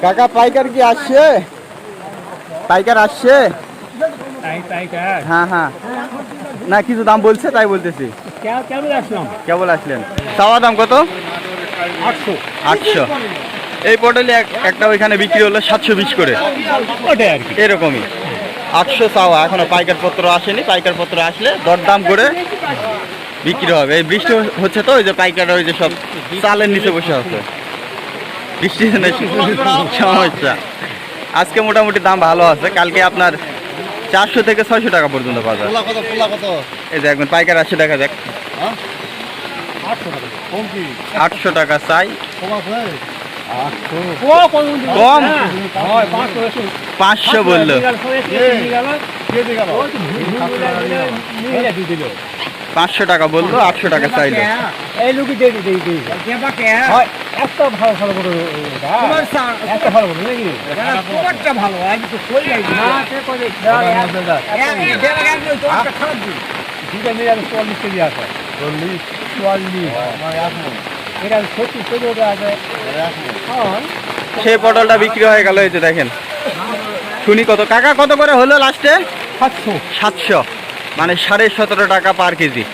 কাকা পাইকার কি আসছে? পাইকার আসছে? হ্যাঁ হ্যাঁ। না কিছু দাম বলছে তাই বলতেছি। কেবল আসলেন। চাওয়া দাম কত? আটশো। আটশো এই পটলে এক- একটা ওইখানে বিক্রি হলো সাতশো বিশ করে। ওটাই আর কি। এরকমই। আটশো চাওয়া এখনও পাইকার পত্র আসেনি। পাইকার পত্র আসলে দরদাম করে বিক্রি হবে। এই বৃষ্টি হচ্ছে তো ওই যে পাইকার ওই যে সব চালের নিচে বসে আছে। জন্য সমস্যা। আজকে মোটামুটি দাম ভালো আছে। কালকে আপনার চারশো থেকে ছয়শো টাকা পর্যন্ত পাওয়া যায় এই যে একবার পাইকার আসছে দেখা যাক। আটশো টাকা। কম আটশো টাকা চাই। কম কম? হয় পাঁচশো বলল। পাঁচশো টাকা বলল আটশো টাকা চাইলো। এই লোকই দিয়ে দিই দিই হয় ভালো ভালো করে একটা ভালো করে নাকি? না সে করে দুটা মিলে আমি চল্লিশ কেজি আছে। চল্লিশ? চুয়াল্লিশ এটা সত্যি সত্যি আছে। হ্যাঁ। সেই পটলটা বিক্রি হয়ে গেল এই যে দেখেন। শুনি কত। কাকা কত করে হলো লাস্টে সাতশো। সাতশো। মানে সাড়ে সতেরো টাকা পার কেজি।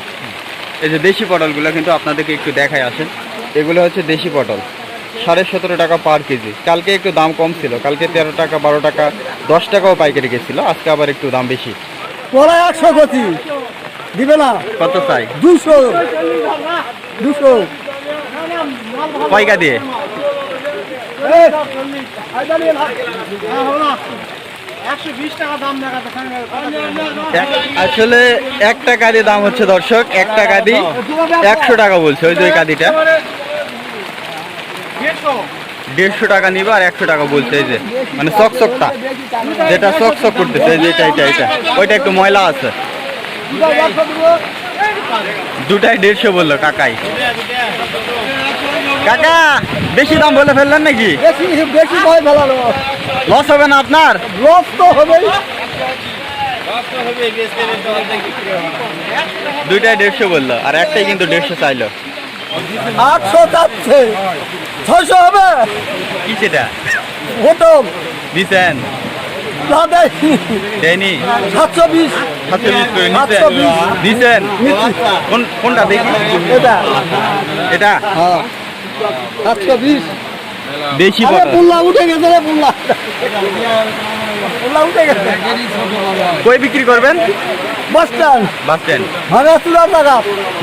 এই যে দেশি পটলগুলো কিন্তু আপনাদেরকে একটু দেখায় আসেন। এগুলো হচ্ছে দেশি পটল। সাড়ে সতেরো টাকা পার কেজি। কালকে একটু দাম কম ছিল। কালকে তেরো টাকা বারো টাকা দশ টাকাও পাইকারি গেছিল। আজকে আবার একটু দাম বেশি। পোলা একশো গতি দিবে না। কত চাই? দুশো দুশো পয়কা দিয়ে? আসলে একটা কাদি দাম হচ্ছে দর্শক একটা কাদি একশো টাকা বলছে ওই যে ওই কাদিটা। দেড়শো। টাকা নিবে আর একশো টাকা বলছে এই যে মানে চক চকটা যেটা চক চক করতেছে এই যে এটা এটা এটা। ওইটা একটু ময়লা আছে। দুটাই দেড়শো বলল কাকাই। কাকা বেশি দাম বলে ফেললেন নাকি? বেশি বেশি ভয় ফেলালো। লস হবে না আপনার? লস তো হবেই। দুইটাই দেড়শো বলল আর একটাই কিন্তু দেড়শো চাইলো। আটশো যাচ্ছে ছয়শো হবে। কি সেটা? প্রথম দিছেন না সাতশো বিশ। কোন কোনটা দেখি? এটা। এটা? হ্যাঁ। সাতশো বিশ। পুল্লা উঠে গেছে রে পুল্লা পুল্লা উঠে গেছে। কই বিক্রি করবেন? Bus stand. Bus stand. ভাঙা চুলার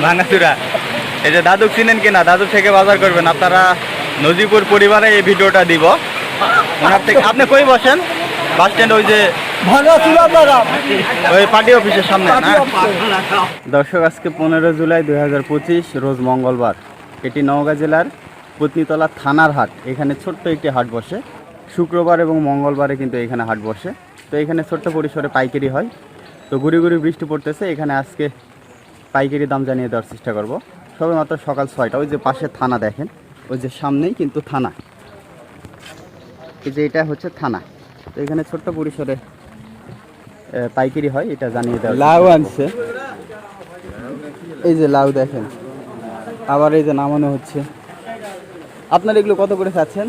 ভাঙাচুরা এই যে দাদুক চিনেন কিনা? দাদু থেকে বাজার করবেন। আপনারা নজিপুর পরিবারে এই ভিডিওটা দিব। ওনার থেকে আপনি কই বসেন? বাস স্ট্যান্ড ওই যে ওই পার্টি অফিসের সামনে দর্শক আজকে পনেরো জুলাই দুই হাজার পঁচিশ রোজ মঙ্গলবার। এটি নওগাঁ জেলার পত্নীতলা থানার হাট এখানে ছোট্ট একটি হাট বসে। শুক্রবার এবং মঙ্গলবারে কিন্তু এখানে হাট বসে। তো এখানে ছোট্ট পরিসরে পাইকারি হয়। তো গুড়ি গুড়ি বৃষ্টি পড়তেছে এখানে আজকে পাইকারি দাম জানিয়ে দেওয়ার চেষ্টা করব। সবে মাত্র সকাল ছয়টা ওই যে পাশে থানা দেখেন ওই যে সামনেই কিন্তু থানা। এই যে এটা হচ্ছে থানা। তো এখানে ছোট্ট পরিসরে পাইকারি হয় এটা জানিয়ে দেওয়া লাউ আনছে। এই যে লাউ দেখেন আবার এই যে নামানো হচ্ছে। আপনার এগুলো কত করে চাচ্ছেন?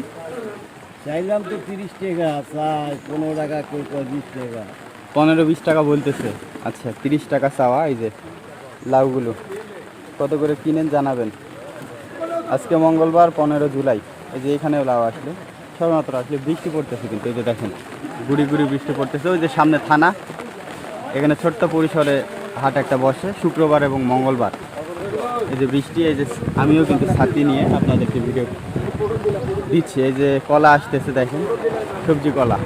চাইলাম তো তিরিশ টাকা চাই পনেরো টাকা কেউ বিশ টাকা। পনেরো বিশ টাকা বলতেছে। আচ্ছা তিরিশ টাকা চাওয়া এই যে লাউগুলো। কত করে কিনেন জানাবেন। আজকে মঙ্গলবার পনেরো জুলাই। এই যে এখানেও লাউ আসলে। সবেমাত্র আসলে। বৃষ্টি পড়তেছে কিন্তু এই যে দেখেন গুড়ি গুড়ি বৃষ্টি পড়তেছে। ওই যে সামনে থানা এখানে ছোট্ট পরিসরে হাট একটা বসে শুক্রবার এবং মঙ্গলবার। এই যে বৃষ্টি এই যে আমিও কিন্তু ছাতি নিয়ে আপনাদেরকে ভিডিও দিচ্ছি। এই যে কলা আসতেছে দেখেন সবজি কলা।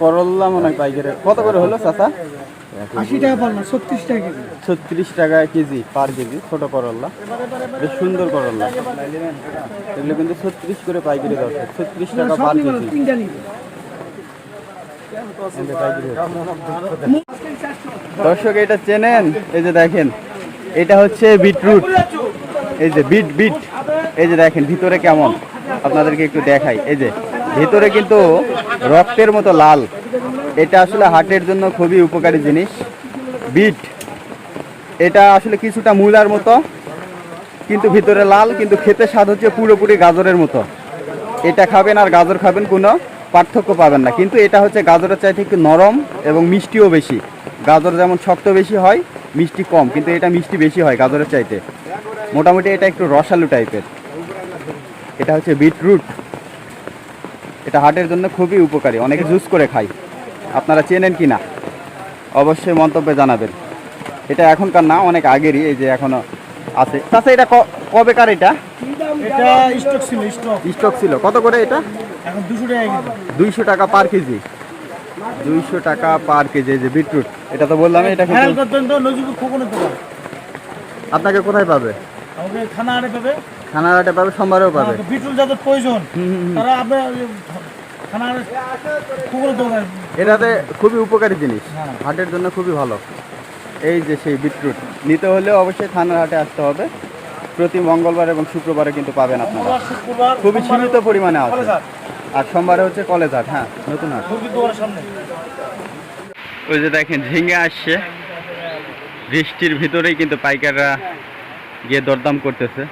করল্লা মনে হয় পাইকারি। কত করে হলো চাচা? আশি টাকা পার ছত্রিশ টাকা কেজি। ছত্রিশ টাকা কেজি পার কেজি ছোট করল্লা। বেশ সুন্দর করল্লা। এগুলো কিন্তু ছত্রিশ করে পাইকারি দরকার ছত্রিশ টাকা পার কেজি তিনটা নিবে এখানে পাইকারি হচ্ছে। দর্শক, এটা চেনেন? এই যে দেখেন, এটা হচ্ছে বিটরুট। এই যে বিট বিট। এই যে দেখেন, ভিতরে কেমন? আপনাদেরকে একটু দেখাই। এই যে, ভিতরে কিন্তু রক্তের মতো লাল। এটা আসলে হার্টের জন্য খুবই উপকারী জিনিস। বিট, এটা আসলে কিছুটা মূলার মতো, কিন্তু ভিতরে লাল, কিন্তু খেতে স্বাদ হচ্ছে পুরোপুরি গাজরের মতো। এটা খাবেন আর গাজর খাবেন কোনো পার্থক্য পাবেন না। কিন্তু এটা হচ্ছে গাজরের চাইতে একটু নরম এবং মিষ্টিও বেশি। গাজর যেমন শক্ত বেশি হয় মিষ্টি কম কিন্তু এটা মিষ্টি বেশি হয় গাজরের চাইতে। মোটামুটি এটা একটু রসালু টাইপের। এটা হচ্ছে বিটরুট। এটা হার্টের জন্য খুবই উপকারী। অনেকে জুস করে খায়। আপনারা চেনেন কি না অবশ্যই মন্তব্যে জানাবেন। এটা এখনকার না অনেক আগেরই এই যে এখনও আছে। তাছাড়া এটা কবেকার এটা? এটা স্টক ছিল স্টক স্টক ছিল। কত করে এটা? দুইশো টাকা পার কেজি। দুইশো টাকা পার কেজি যে বিটরুট। এটা তো বললাম এটা আপনাকে কোথায় পাবে? আমাকে থানা পাবে। খানারাটে পাবে সোমবারেও পাবে। বিটুল যাদের প্রয়োজন। তারা আপনার এটাতে খুবই উপকারী জিনিস। হ্যাঁ। হার্টের জন্য খুবই ভালো। এই যে সেই বিটরুট নিতে হলে অবশ্যই থানার হাটে আসতে হবে। প্রতি মঙ্গলবার এবং শুক্রবারে কিন্তু পাবেন আপনারা। খুবই সীমিত পরিমাণে আছে। আর সোমবারে হচ্ছে কলেজ হাট হ্যাঁ নতুন হাট ওই যে দেখেন ঝিঙে আসছে। বৃষ্টির ভিতরেই কিন্তু পাইকাররা গিয়ে দরদাম করতেছে।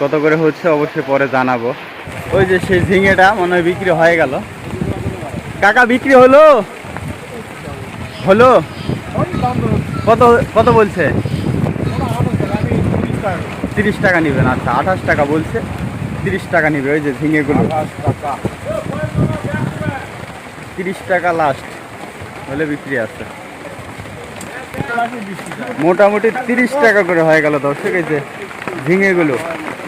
কত করে হচ্ছে অবশ্যই পরে জানাব। ওই যে সেই ঝিঙেটা মনে হয় বিক্রি হয়ে গেল। কাকা বিক্রি হলো? হলো? কত কত বলছে? তিরিশ টাকা নেবেন আচ্ছা আঠাশ টাকা বলছে। তিরিশ টাকা নিবে, ওই যে ঝিঙেগুলো। তিরিশ টাকা লাস্ট হলে বিক্রি আছে। মোটামুটি তিরিশ টাকা করে হয়ে গেল দর্শক, এই যে ঝিঙেগুলো।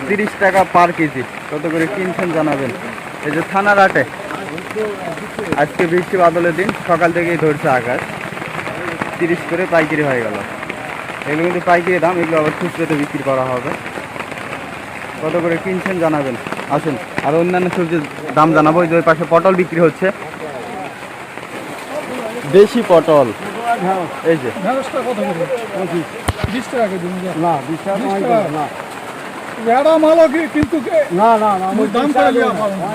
তিরিশ টাকা পার কেজি, কত করে কিনছেন জানাবেন। এই যে থানার আটে আজকে বৃষ্টি বাদলের দিন, সকাল থেকেই ধরছে আকাশ। তিরিশ করে পাইকারি হয়ে গেল। এগুলো কিন্তু পাইকারি দাম, এগুলো আবার খুচরোতে বিক্রি করা হবে। কত করে কিনছেন জানাবেন। আসুন আর অন্যান্য সবজির দাম জানাব ওই যে পাশে পটল বিক্রি হচ্ছে। দেশি পটল। এই যে। কিন্তু না। না না দাম করে লিয়া পাবো। না।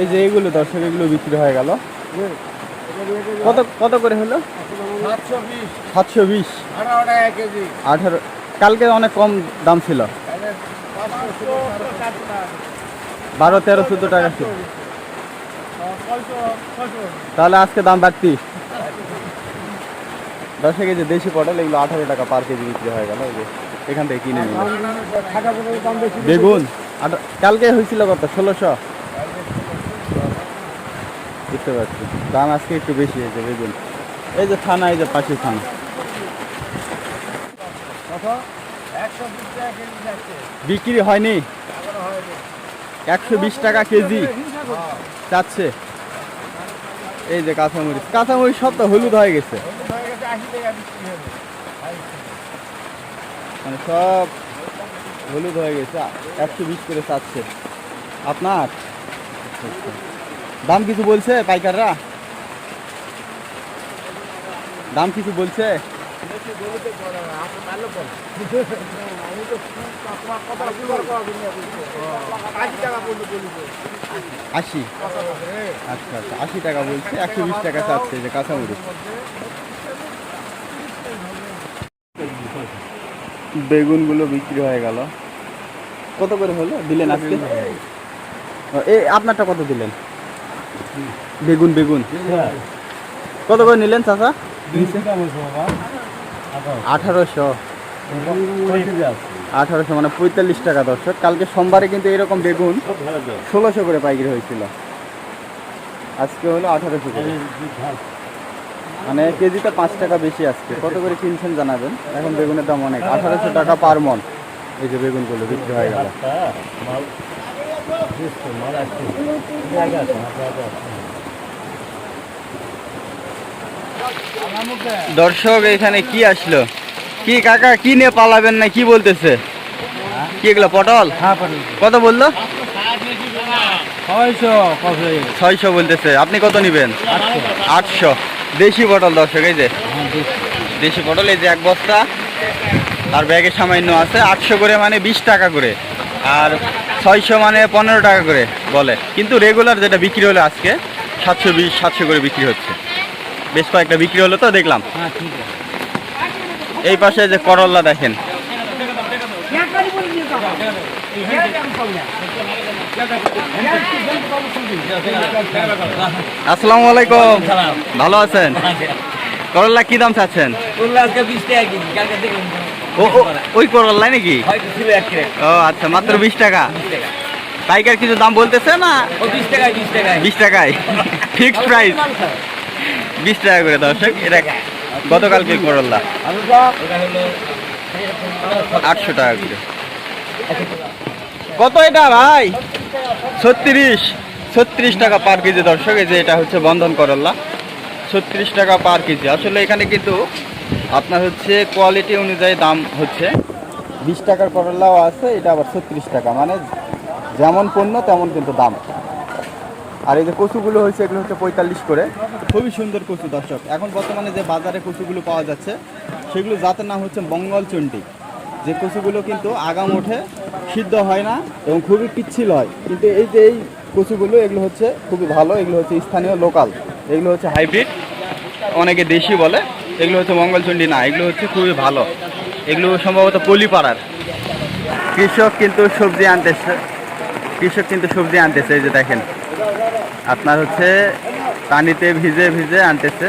এই যে এইগুলো দর্শক এগুলো বিক্রি হয়ে গেল। কত কত করে হলো? সাতশো বিশ। আঠারো, কালকে অনেক কম দাম ছিল। বারো, তেরো, চোদ্দ টাকা ছিল। তাহলে আজকে দাম বাড়তি। দশ কেজি দেশি পটল, এগুলো আঠারো টাকা পার কেজি বিক্রি হয়ে গেল এখান থেকে কিনে বেগুন কালকে হয়েছিল কত? ষোলোশো? বুঝতে পারছি। দাম আজকে একটু বেশি হয়েছে বেগুন এই যে থানা এই যে পাশে থানা। বিক্রি হয়নি? একশো বিশ টাকা কেজি চাচ্ছে এই যে কাঁচামরিচ। কাঁচামরিচ সব তো হলুদ হয়ে গেছে। মানে সব হলুদ হয়ে গেছে একশো বিশ করে চাচ্ছে। আপনার? দাম কিছু বলছে পাইকাররা? দাম কিছু বলছে? আশি। আচ্ছা আচ্ছা আশি টাকা বলছে একশো বিশ টাকা চাচ্ছে যে কাঁচামরিচ বেগুনগুলো বিক্রি হয়ে গেল। কত করে হলো দিলেন আজকে? এ আপনারটা কত দিলেন? বেগুন বেগুন। কত করে নিলেন চাচা? আঠারোশো। আঠারোশো মানে পঁয়তাল্লিশ টাকা, দর্শক। কালকে সোমবারে কিন্তু এরকম বেগুন ষোলোশো করে পাইকারি হয়েছিল। আজকে হলো আঠারোশো করে। মানে কেজিতে পাঁচ টাকা বেশি আজকে। কত করে কিনছেন জানাবেন? এখন বেগুনের দাম অনেক। আঠারোশো টাকা পার মন। এই যে বেগুনগুলো বিক্রি হয়ে গেল। দর্শক এখানে কি আসলো? কি কাকা কি নিয়ে পালাবেন না কি বলতেছে? কি এগুলো পটল? হ্যাঁ কত বলল? ছয়শো বলতেছে। আপনি কত নিবেন? আটশো। দেশি পটল দর্শক এই যে। দেশি পটল এই যে এক বস্তা। আর ব্যাগে সামান্য আছে। আটশো করে মানে বিশ টাকা করে। আর ছয়শো মানে পনেরো টাকা করে বলে। কিন্তু রেগুলার যেটা বিক্রি হলো আজকে সাতশো বিশ সাতশো করে বিক্রি হচ্ছে। বেশ কয়েকটা বিক্রি হলো তো দেখলাম। হ্যাঁ এই পাশে যে করল্লা দেখেন। আসসালামু আলাইকুম। ভালো আছেন? করল্লা কি দাম চাচ্ছেন? ওই করল্লা নাকি ও আচ্ছা মাত্র বিশ টাকা। পাইকার কিছু দাম বলতেছে না? বিশ টাকায় ফিক্সড প্রাইস বিশ টাকা করে দর্শক এটা গতকালকে করল্লা আটশো টাকা করে। কত এটা ভাই? ছত্রিশ। ছত্রিশ টাকা পার কেজি দর্শক এই যে এটা হচ্ছে বন্ধন করল্লা ছত্রিশ টাকা পার কেজি। আসলে এখানে কিন্তু আপনার হচ্ছে কোয়ালিটি অনুযায়ী দাম হচ্ছে। বিশ টাকার করলাও আছে এটা আবার ছত্রিশ টাকা। মানে যেমন পণ্য তেমন কিন্তু দাম। আর এই যে কচুগুলো হয়েছে এগুলো হচ্ছে পঁয়তাল্লিশ করে। খুবই সুন্দর কচু দর্শক। এখন বর্তমানে যে বাজারে কচুগুলো পাওয়া যাচ্ছে সেগুলো জাতের নাম হচ্ছে মঙ্গলচণ্ডী। যে কচুগুলো কিন্তু আগাম ওঠে সিদ্ধ হয় না এবং খুবই পিচ্ছিল হয়। কিন্তু এই যে এই কচুগুলো এগুলো হচ্ছে খুবই ভালো এগুলো হচ্ছে স্থানীয় লোকাল এগুলো হচ্ছে হাইব্রিড অনেকে দেশি বলে। এগুলো হচ্ছে মঙ্গলচণ্ডী না, এগুলো হচ্ছে খুবই ভালো। এগুলো সম্ভবত পলিপাড়ার কৃষক কিন্তু সবজি আনতেছে, কৃষক কিন্তু সবজি আনতেছে, এই যে দেখেন। আপনার হচ্ছে পানিতে ভিজে ভিজে আনতেছে।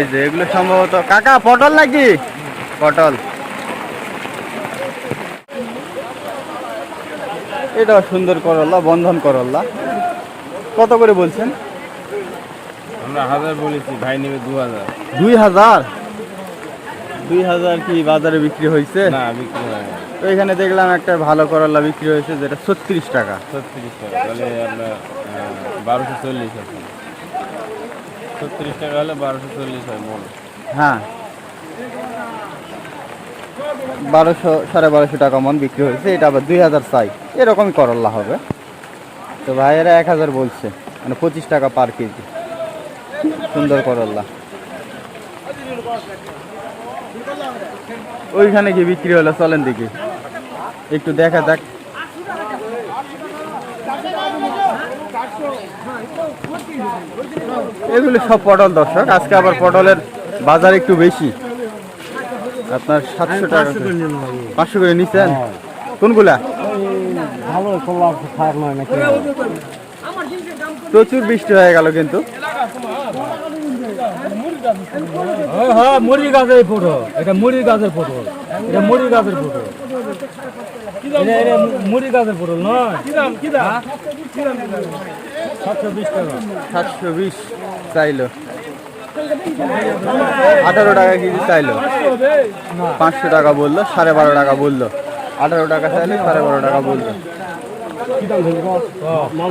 এই যে এগুলো সম্ভবত, কাকা, পটল নাকি? পটল। এটা সুন্দর করল্লা বন্ধন করল্লা কত করে বলছেন? আমরা হাজার বলেছি ভাই নেবে দু হাজার দুই হাজার? দুই হাজার কি বাজারে বিক্রি হয়েছে? না বিক্রি হয় তো এখানে দেখলাম একটা ভালো করল্লা বিক্রি হয়েছে যেটা ছত্রিশ টাকা। ছত্রিশ টাকা। তাহলে আপনার বারোশো চল্লিশ আছে। ছত্রিশ টাকা হলে বারোশো চল্লিশ হয় মন হ্যাঁ। বারোশো সাড়ে বারোশো টাকা মন বিক্রি হয়েছে এটা আবার দুই হাজার চাই। এরকমই করল্লা হবে। তো ভাইয়েরা এক হাজার বলছে মানে পঁচিশ টাকা পার কেজি। সুন্দর করল্লা ওইখানে কি বিক্রি হলো চলেন দেখি। একটু দেখা যাক। এগুলো সব পটল দর্শক আজকে আবার পটলের বাজার একটু বেশি। আপনার সাতশো টাকা পাঁচশো করে নিচ্ছেন কোনগুলা? প্রচুর বৃষ্টি হয়ে গেল কিন্তু। হ্যাঁ হ্যাঁ মুড়ি গাছের ফটো এটা মুড়ি গাছের ফটো এটা মুড়ি গাছের ফটো মুড়ি গাছের ফটো নয়। সাতশো বিশ টাকা। সাতশো বিশ চাইলো। আঠারো টাকা কেজি চাইলো। পাঁচশো টাকা বলল সাড়ে বারো টাকা বলল। আঠারো টাকা চাইলে সাড়ে বারো টাকা বলল।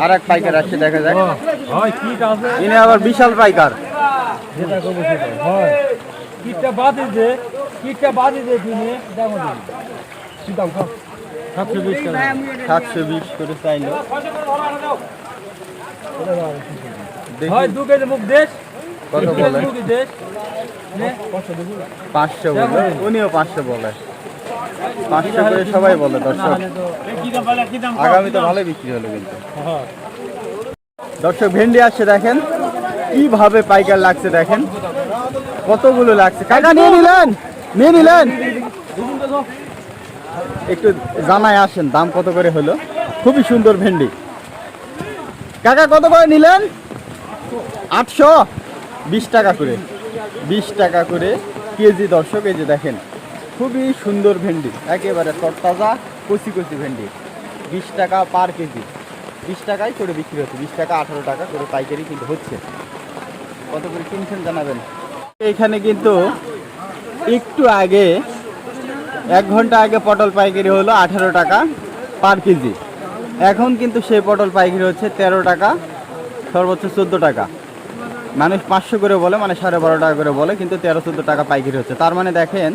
আর এক পাইকার আসছে দেখা যাক। হয় ইনি আবার বিশাল পাইকার। যেটা করব সেটা হয়। কিটটা বাদ দে কিটটা বাদ দে তুমি দেখো দাম খাও। সাতশো বিশ সাতশো বিশ করে চাইলো হয় দু কেজি মুখ দেশ। কত বলে? পাঁচশো বলে? উনিও পাঁচশো বলে। পাঁচশো করে সবাই বলে দর্শক। আগামী তো ভালোই বিক্রি হলো কিন্তু। হ্যাঁ। দর্শক ভেন্ডি আসছে দেখেন। কীভাবে পাইকার লাগছে দেখেন? কতগুলো লাগছে? কাকা নিয়ে নিলেন নিয়ে নিলেন। একটু জানায় আসেন দাম কত করে হলো? খুবই সুন্দর ভেন্ডি। কাকা কত করে নিলেন? আটশো। বিশ টাকা করে। বিশ টাকা করে কেজি দর্শক এই যে দেখেন খুবই সুন্দর ভেন্ডি। একেবারে তরতাজা কচি কচি ভেন্ডি। বিশ টাকা পার কেজি। বিশ টাকায় করে বিক্রি হচ্ছে। বিশ টাকা আঠারো টাকা করে পাইকারি কিন্তু হচ্ছে। কত করে কিনছেন জানাবেন? এইখানে কিন্তু একটু আগে, এক ঘণ্টা আগে পটল পাইকারি হলো আঠারো টাকা পার কেজি। এখন কিন্তু সেই পটল পাইকারি হচ্ছে তেরো টাকা, সর্বোচ্চ চোদ্দ টাকা। মানুষ পাঁচশো করে বলে মানে সাড়ে বারো টাকা করে বলে, কিন্তু তেরো চোদ্দ টাকা পাইকারি হচ্ছে। তার মানে দেখেন,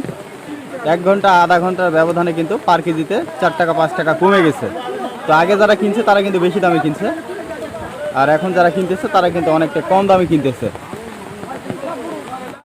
এক ঘণ্টা, আধা ঘণ্টার ব্যবধানে কিন্তু পার কেজিতে চার টাকা, পাঁচ টাকা কমে গেছে। তো আগে যারা কিনছে, তারা কিন্তু বেশি দামে কিনছে। আর এখন যারা কিনতেছে, তারা কিন্তু অনেকটা কম দামে কিনতেছে।